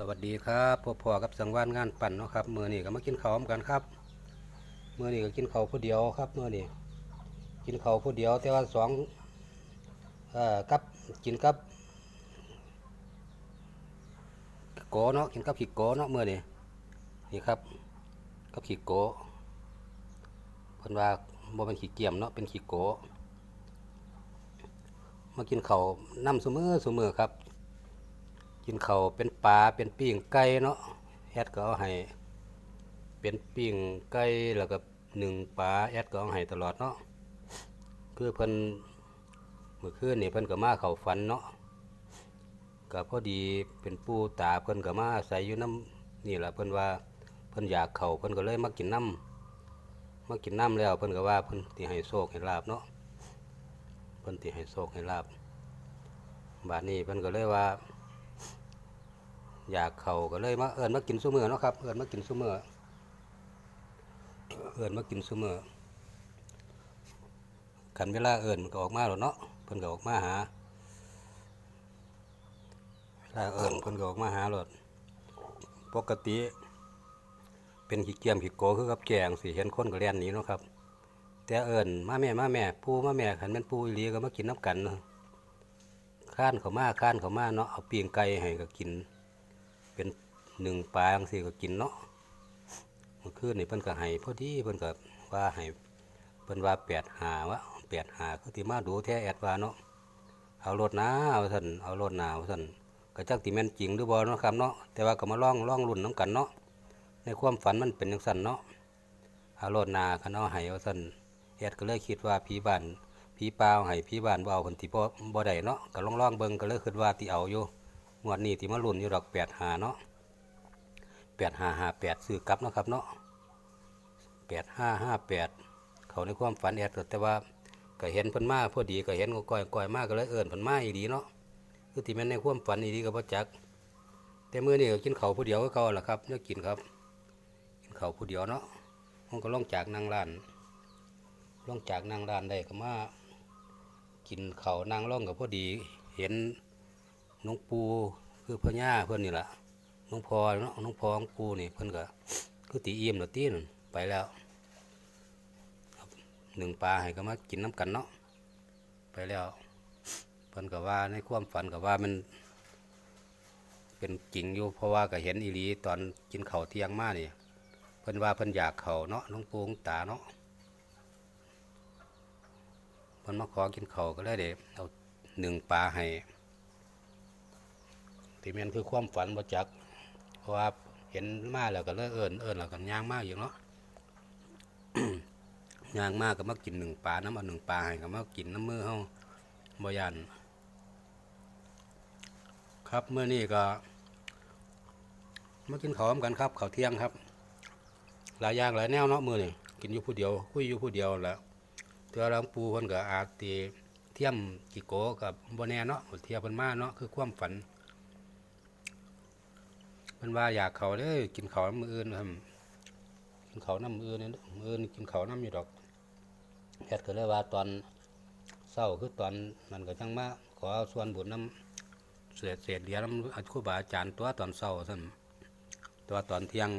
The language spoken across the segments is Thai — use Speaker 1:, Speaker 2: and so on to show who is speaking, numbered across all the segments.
Speaker 1: สวัสดีครับพ่อพ่อกับสังวานงานปั่นเนาะครับมือนี้ก็มากินข้าวพร้อมกันครับมือนี้ก็กินข้าวผู้เดียวครับมือนี้กินข้าวผู้เดียว แต่ว่าสองเอ่อกับกินกับโกเนาะกินกับขี้โกเนาะมือนี้นี่ครับกับขี้โกเพิ่นว่าบ่เป็นขี้เกียมเนาะเป็นขี้โกมากินข้าวน้ำซุมือซุมือครับ กินเขาเป็นปลาเป็นปิ้งไก่เนาะแอดก็เอาให้เป็นปิ้งไก่แล้วก็หนึ่งปลาแอดก็เอาให้ตลอดเนาะคือเพิ่นเมื่อคืนนี่เพิ่นก็มาเข้าฝันเนาะก็พอดีเป็นปู่ตาเพิ่นก็มาอาศัยอยู่น้ำนี่แหละเพิ่นว่าเพิ่นอยากเข้าเพิ่นก็เลยมากินน้ำมากินน้ำแล้วเพิ่นก็ว่าเพิ่นสิให้โชคให้ลาบเนาะเพิ่นสิให้โชคให้ลาบบาดนี้เพิ่นก็เลยว่า อยากเขาก็เลยมาเอิญมากินซุมือเนาะครับเอิญมากินซุมือเอิญมากินซุมือขันเวลาเอิญก็ออกมาหรอเนาะเพิ่นก็ออกมาหาเวลาเอิญเพิ่นก็ออกมาหาหรอปกติ เป็นขี้เกียมขี้โกคือกับแกงสิเห็นคนก็เรียนหนีเนาะครับ แต่เอิญมาแม่มาแม่ปูมาแม่ขันแม่นปูอีหลีก็มากินน้ำกันข้านเขามาข้านเขามาเนาะเอาปีงไก่ให้ก็กิน เป็นหนึ่งปลาจังซี่ก็กินเนาะมื่อคืนนี่เพิ่นก็ให้พอดีเพิ่นก็ว่าให้เพิ่นว่าแปดหาวะแปดหาคือที่มาดูแท้แอดว่าเนาะเอารถนะเอาท่านเอารถนาเอาท่านก็จักติแม่นจริงหรือบ่เนาะครับเนาะแต่ว่าก็มาล่องล่องรุ่นน้ำกันเนาะในความฝันมันเป็นจังซั่นเนาะเอารถนาคันเอาให้เอาท่านแอดก็เลยคิดว่าผีบ้านผีป่าเอาให้ผีบ้านบ่เอาเพิ่นที่บ่บ่ได้เนาะก็ล่องๆเบิ่งก็เลยคิดว่าที่เอาอยู่ งวดนี้ที่มาลุ้นอยู่ดอกแปดหาเนาะแปดห้าห้าแปดซื้อกลับเนาะครับเนาะแปดห้าห้าแปดเขาในความฝันแอดแต่ว่าก็เห็นพิ่นมาพอดีก็เห็นก็ก้อยก้อยมากก็เลยเอิ้นพิ่นมาอีดีเนาะคือที่แม่นในความฝันอีดีก็บ่จัก แต่เมื้อนี้ก็กินเขาผู้เดียวก็เก่าละครับเนี่ยกินครับ กินเขาผู้เดียวเนาะมันก็ล่องจากนั่งร้านล่องจากนั่งร้านได้ก็มากินเขานั่งร่องก็พอดี เห็นน้องปู คือพ่อย่าเพื่อนนี่แหละน้องพอเนาะน้องพอของปูนี่เพื่อนก็คือตีเอี่ยมแล้วตีนไปแล้วหนึ่งปลาให้ก็มากินน้ำกันเนาะไปแล้วเพื่อนก็ว่าในความฝันก็ว่ามัน เป็นจริงอยู่เพราะว่าก็เห็นอีหลีตอนกินเข้าเที่ยงมานี่เพิ่อนว่าเพิ่อนอยากเข้าเนาะน้องปูน้องตาเนาะเพิ่อนมาขอกินเข้าก็เลยเด้เอาหนึ่งปลาให้ ที่แม่นคือความฝันบ่จักเพราะว่าเห็นมาแล้วก็เลยเอิ้นเอิ้นแล้วก็ย่างมากอยู่เนาะย่างมากก็มากินหนึ่งปลาน้ำเอาหนึ่งปลาให้ก็มากินน้ำมือเฮาบ่ยันครับเมื่อนี้ก็มากินข้าวพร้อมกันครับข้าวเที่ยงครับ หลายอย่างหลายแนวเนาะมือนี้กินอยู่ผู้เดียว คุยอยู่ผู้เดียวแหล้วเทื่อหลังปูเพิ่นก็อาจสิเทียมกิโกกับบ่แน่เนาะเทียบเพิ่นมาเนาะคือความฝันันว่าอยากเขาเด้กินเขาน้ำมืออื่นครับกินเขาน้ำมืออื่นเนี่ยมืออื่นกินเขาน้ำอยู่ดอกแพทย์ก็เลยว่าตอนเศร้าคือตอนนั้นก็จังมาขอส่วนบุญน้ำเศษเศษเหรียญน้ำครูบาอาจารย์ตัวตอนเศร้าท่านตัวตอนเที่ยง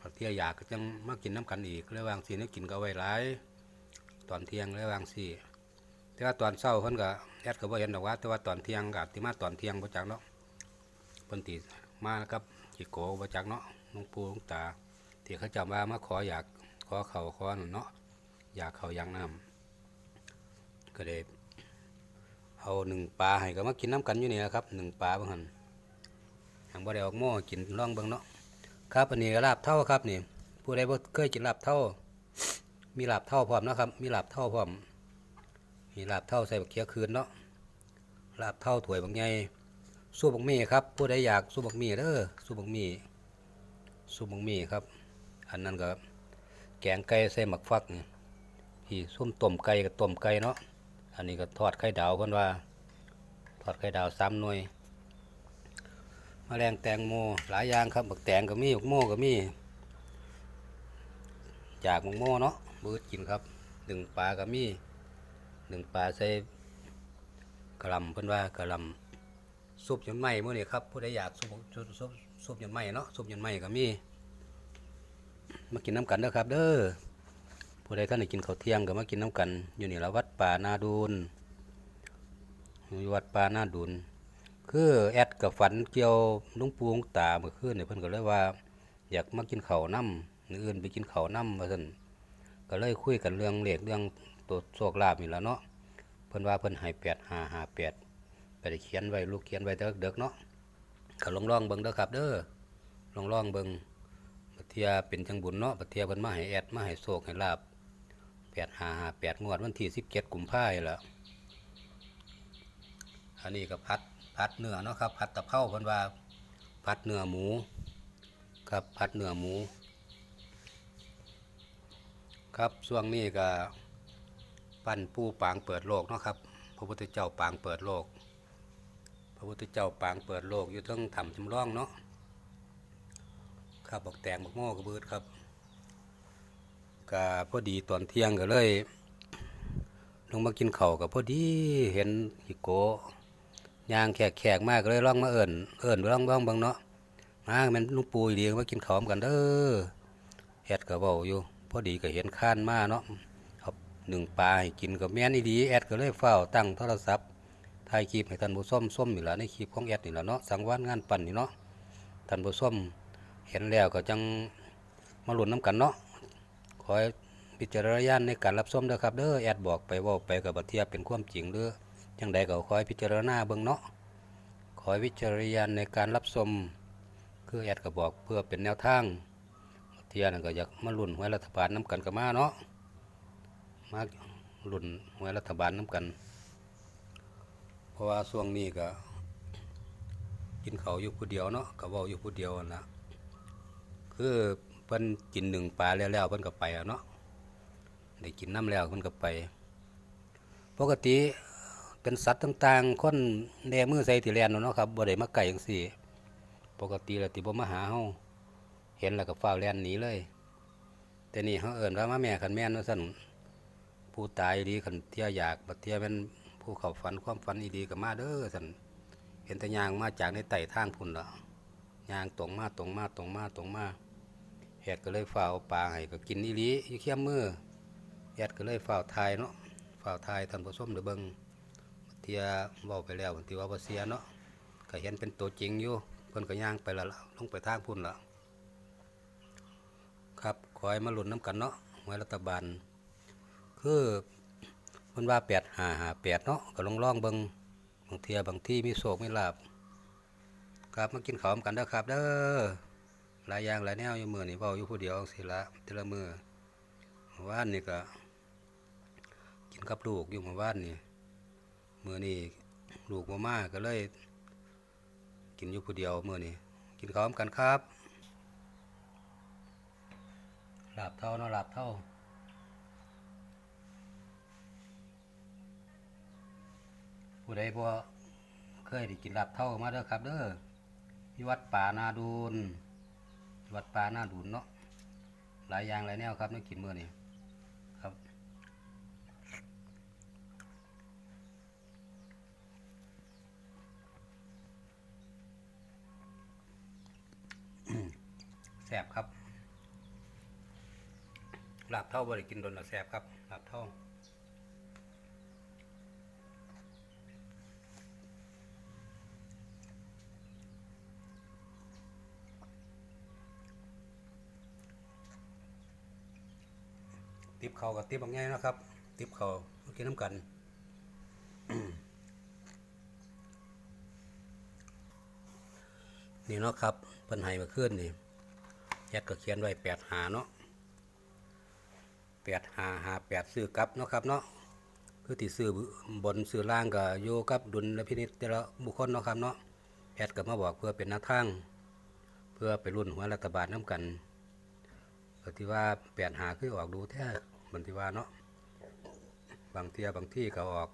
Speaker 1: พอเที่ยอยากก็จังมากินน้ำกันอีกเลยวางสีนี่กินก็ไว้หลายตอนเที่ยงเลยวางสีแต่ว่าตอนเศร้าเพิ่นก็แอดก็บ่เห็นดอกว่า แต่ว่าตอนเที่ยงกับที่มาตอนเที่ยงบ่จักเนาะเพิ่นติ มากับจิโกบจักเนาะหลวงปู่หลวงตาที่เขาจำว่ามาขออยากขอเขาขอหนนเนาะอยากเขายางน้ำก็เลยเอาหนึ่งปลาให้ก็มากินน้ำกันอยู่นี่นะครับหนึ่งปลาบางหันทางบ่ได้ออกหม้อกินล่องบิ่งเนาะครับอันนี้ลาบเท่าครับนี่ผู้ใดบ่เคยกินลาบเท่า มีลาบเท่าพร้อมนะครับ มีลาบเท่าพร้อมมีลาบเท่าใส่บักเขียคืนเนาะลาบเท่าถวยบางใหญ่ สู้บักมีครับผู้ใดอยากสู้บักมีเด้อสู้บักมีสู้บักมีครับ อันนั้นก็แกงไก่ใส่หมักฟักนี่พี่ส้มต้มไก่กับต้มไก่เนาะอันนี้ก็ทอดไข่ดาวเพิ่นว่าทอดไข่ดาวสามหน่วยมแมลงแตงโมหลายอย่างครับบักแตงก็มีบักโมก็มีจากบักโมเนาะบืดกินครับหนึ่งปลาก็มีหนึ่งปลาใส่กระลำเพิ่นว่ากระลำ ซุปยนไม้มื้อนี้ครับผู้ใดอยากซุปซุปซุปซุปยนไม้เนาะซุปยนไม้ก็มีมากินน้ำกันเด้อครับ เด้อผู้ใดท่านได้กินข้าวเที่ยงก็มากินน้ำกัน อยู่นี่ละวัดป่านาดูนอยู่วัดป่านาดูนคือแอดกับฝันเกี่ยวลุงปูหลวงตาเมื่อคืนเนี่ยเพิ่นก็เลยว่า อยากมากินข้าวน้ำมื้ออื่นไปกินข้าวน้ำว่าซั่นก็เลยคุยกันเรื่องเลขเรื่องตัวโชคลาภนี่ล่ะเนาะเพิ่นว่าเพิ่นให้8558ไป ได้เขียนไว้ลูกเขียนไว้เด็กๆเนาะก็ลองลองเบิ่งเด้อครับ เด้อลองลองเบิ่งบัดเทียเป็นจังบุญเนาะบัดเทียเพิ่นมาให้แอดมาให้โชคให้ลาบ8558งวดวันที่17กุมภาพันธ์แล้วอันนี้ก็พัดพัดเนื้อเนาะครับพัดตะเภาเพิ่นว่าพัดเนื้อหมูครับพัดเนื้อหมู ครับช่วงนี้ก็ปั้นปูปางเปิดโลกเนาะครับพระพุทธเจ้าปางเปิดโลก พระพุทธเจ้าปางเปิดโลกอยู่ทั้งถ้ำจำลองเนาะครับบักแตงบักโม่กระเบิดครับก็พอดีตอนเที่ยงก็เลยลงมากินข้าวกับพอดีเห็นฮิโกยางแขกแขกมากก็เลยร้องมาเอิ่นเอิ่นร้องบ้างบางเนาะมาแมันลุงปูอีดีก็มากินข้าวกันเด้อเฮ็ดก็เว้าอยู่ พอดีก็เห็นข้านมาเนาะหนึ่งปลาให้กินกับแม่นอีดีแอดก็เลยเฝ้าตั้งโทรศัพท์ ถ่ายคลิปให้ท่านผู้ชมส้มนี่แล่ะในคลิปของแอดนี่แล่ะเนาะสังวานงานปั่นนี่เนาะท่านผู้ชมเห็นแล้วก็จังมาหลุนน้ำกันเนาะขอให้พิจารณาญาณในการรับชมด้อครับเด้อแอดบอกไปว่าไปกับบัเทียเป็นความจริงเด้อจังใดก็ขอให้พิจารณาเบิ่งเนาะขอให้วิจารณญาณในการรับชมคือแอดก็บอกเพื่อเป็นแนวทางบัตเทียนั่นก็อยากมาหลุนหวยรัฐบาลน้ำกันก็มาเนาะมาหลุนหวยรัฐบาลน้ำกัน เพราะว่าช่วงนี้ก็กินเขาอยู่ผู้เดียวเนาะก็เว้าอยู่ผู้เดียวนะคือเพิ่นกินหนึ่งปลาแล้วแล้วเพิ่นก็ไปเนาะได้กินน้ำแล้วเพิ่นก็ไป ปกติเป็นสัตว์ต่างๆคนแดมือใส่ที่แลนเนาะครับบ่ได้มาไก่จังซี่ ปกติแล้วติบ่มาหาเฮาเห็นแล้วก็ฟ้าวแลนหนีเลย แต่นี่เฮาเอิ้นว่ามาแม่คันแม่นว่าซั่นผู้ตายดีคันเที่ยอยากบัดเที่ยเป็น ผู้เข้าฝันความฝันอีดีก็มาเด้อซั่นเห็นแต่ยางมาจากในไต่ทางพุ่นละยางตรงมาตรงมาตรงมาตรงมาแอดก็เลยฝ่าปลาให้ก็กินอีหลีอยู่เคียมมือแอดก็เลยฝ่าทายเนาะฝ่าทายท่านผู้ชมเด้อเบิงเทียเว้าไปแล้วบางทีว่าบ่เสียเนาะก็เห็นเป็นตัวจริงอยู่เพิ่นก็ย่างไปละล่ะลงไปทางพุ่นละครับขอให้มาหลุนน้ำกันเนาะหวยรัฐบาล คือ พิ่นว่า8558เนาะก็ลองล่องเบิงบางเทียบางที่มีโศกมีลาบครับมากินข้าวกันเด้อครับ เด้อหลายอย่างหลายแนวอยู่มือนี่เว้าอยู่ผู้เดียวสิละแต่ละมือเมื่อวานนี่ก็ กินกับลูกอยู่เมื่อวานนี่มือนี้ลูกบ่มาก็เลย กินอยู่ผู้เดียวมือนี้กินข้าวกันครับลาบเท่าเนาะลาบเท่า ผู้ใดบ่เคยได้กินลาบเท่ามาเด้อครับ เด้อที่วัดป่านาดูนวัดป่านาดูนเนาะหลายอย่างหลายแนวครับนึกกินมื้อนี้ครับแซ่บครับลาบเท่าบ่ได้กินโดนและแซ่บครับลาบเท่า ติบเขากับติบบางแง่นะครับ ติบเขาเมากินน้ำกันนี่เนาะครับเพิ่นให้มาขึ้นนี่ยัดก็เขียนไว้แปดหาเนาะแปดหาหาแปดซื้อกับเนาะครับเนาะคือที่ซื้อบนซื้อล่างก็โยกับดุลและพินิจแต่ละบุคคลเนาะครับเนาะแอดก็มาบอกเพื่อเป็นหน้าทาง เพื่อไปรุ่นหัวรัฐบาลน้ำกัน ก็ที่ว่าแปดหาคือออกดูแท้มันที่ว่าเนาะบางเทียบางที่ก็ออก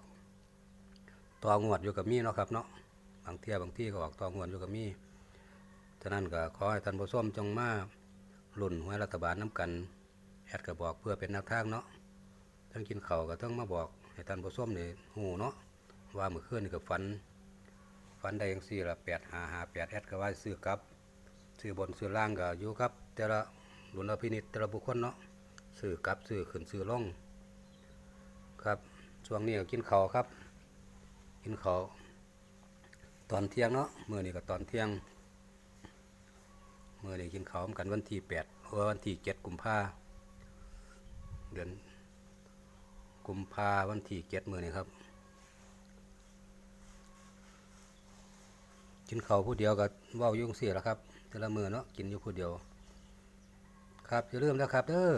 Speaker 1: ตองวดอยู่กับมีเนาะครับเนาะบางเทียบางที่ก็ออกตองวดอยู่กับมีฉะนั้นก็ขอให้ท่านผู้ชมจงมาหลุ่นหัวรัฐบาลน้ำกันแอดก็บอกเพื่อเป็นแนวทางเนาะทั้งกินเข้าก็ต้องมาบอกให้ท่านผู้ชมเนี่ยหูเนาะว่าเมื่อคืนนี่ก็ฝันฝันได้ยังสี่ละแปดหาหาแปดแอดก็ว่าซื้อกับซื้อบนซื้อล่างก็อยู่ครับแต่ละ ดุลพินิจแต่ละบุคคลเนาะซื้อกับซื้อขึ้นซื้อล่องครับช่วงนี้ก็กินข้าวครับ กินข้าวตอนเที่ยงเนาะมื้อนี้ก็ตอนเที่ยงมื้อนี้กินข้าวกันวันที่แปดเออวันที่เจ็ดกุมภาเดือนกุมภาวันที่เจ็ดมื้อนี้ครับ กินข้าวผู้เดียวก็เว้ายุ่งเสียแล้วครับแต่ละมือเนาะกินอยู่ผู้เดียว ครับอย่าลืมนะครับเด้อ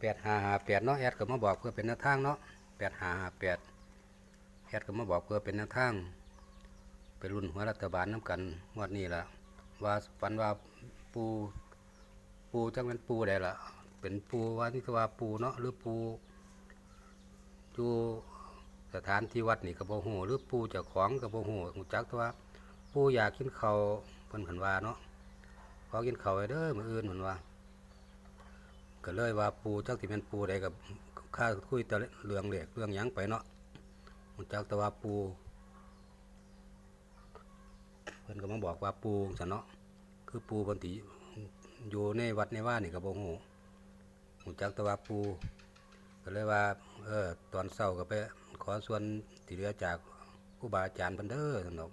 Speaker 1: แปดหาหาแปดเนาะแอดก็มาบอกเพื่อเป็นแนวทางเนาะแปดหาหาแปดแอดก็มาบอกเพื่อเป็นแนวทางไปรุ่นหัวรัฐบาลน้ำกันงวดนี้ละว่าฝันว่าปูปูจังเป็นปูใดล่ะเป็นปูว่านี่คือว่าปูเนาะหรือปูอยู่สถานที่วัดนี่กับโบหูหรือปูเจ้าของกับโบหูหูจักต่ว่าปูอยากกินเขาเพิ่นเพิ่นว่าเนาะขอกินเขาไว้เด้อมืออื่นเพิ่นว่า ก็เลยว่าปูจักสิเป็นปูใดกับข้าคุยแต่เรื่องเหล็กเรื่องยังไปเนาะมันจักแต่ว่าปูเพิ่นก็มาบอกว่าปูซั่นเนาะคือปูพิ่นติอยู่ในวัดในว่านี่ก็บ่ฮู้ฮู้จักต่ว่าปู ก็เลยว่า เออ ตอนเช้าก็ไป ขอส่วนที่เหลือจากครูบาอาจารย์เพิ่นเด้อซั่นเนาะ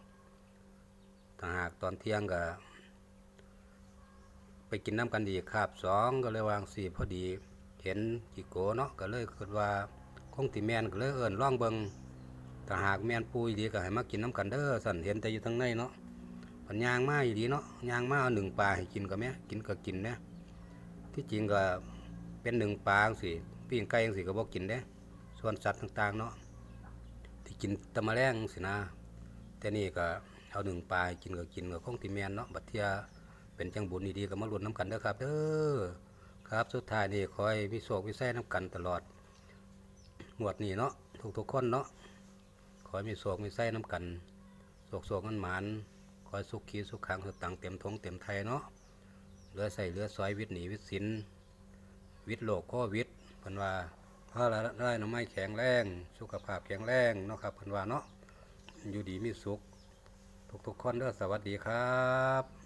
Speaker 1: ถ้าหากตอนเที่ยงก็ ไปกินน้ำกันดีคาบสองก็เลยวางสี่พอดี เห็นจิโกเนาะก็เลยคิดว่าคงติแมนก็เลยเอิ้นล่องเบิงถ้าหากแมนปุยดีก็ให้มากินน้ำกันเด้อสันเห็นแต่อยู่ทางในเนาะปัญญางมาอยู่ดีเนาะยางมาเอาหนึ่งปลาให้กินก็แม่กินก็กินเนี่ยที่จริงก็เป็นหนึ่งปลาสิปิ้งไก่จังสิก็บอกกินเด้ส่วนสัตว์ต่างๆเนาะที่กินตะมะแรงสินะแต่นี่ก็เอาหนึ่งปลากินก็กินก็คงติแมนเนาะบัดเทีย เป็นจังบุญดีๆก็มาลุ้นน้ำกันเด้อครับเด้อครับสุดท้ายนี่คอยวิโศกวิสัยน้ำกันตลอดงวดนี้เนาะทุกๆคนเนาะคอยมีโศกมีไส้น้ำกันโศกโศกมันหมานคอยสุขขีสุขขังสุดตังเต็มทงเต็มไทยเนาะเหลือใส่เหลือซอยวิทย์หนีวิทย์สินวิทย์โลกข้อวิทย์พันว่าพระอะได้น้ำไม้แข็งแรงสุขภาพแข็งแรงเนาะครับพันว่าเนาะอยู่ดีมีสุขทุกๆคนเด้อสวัสดีครับ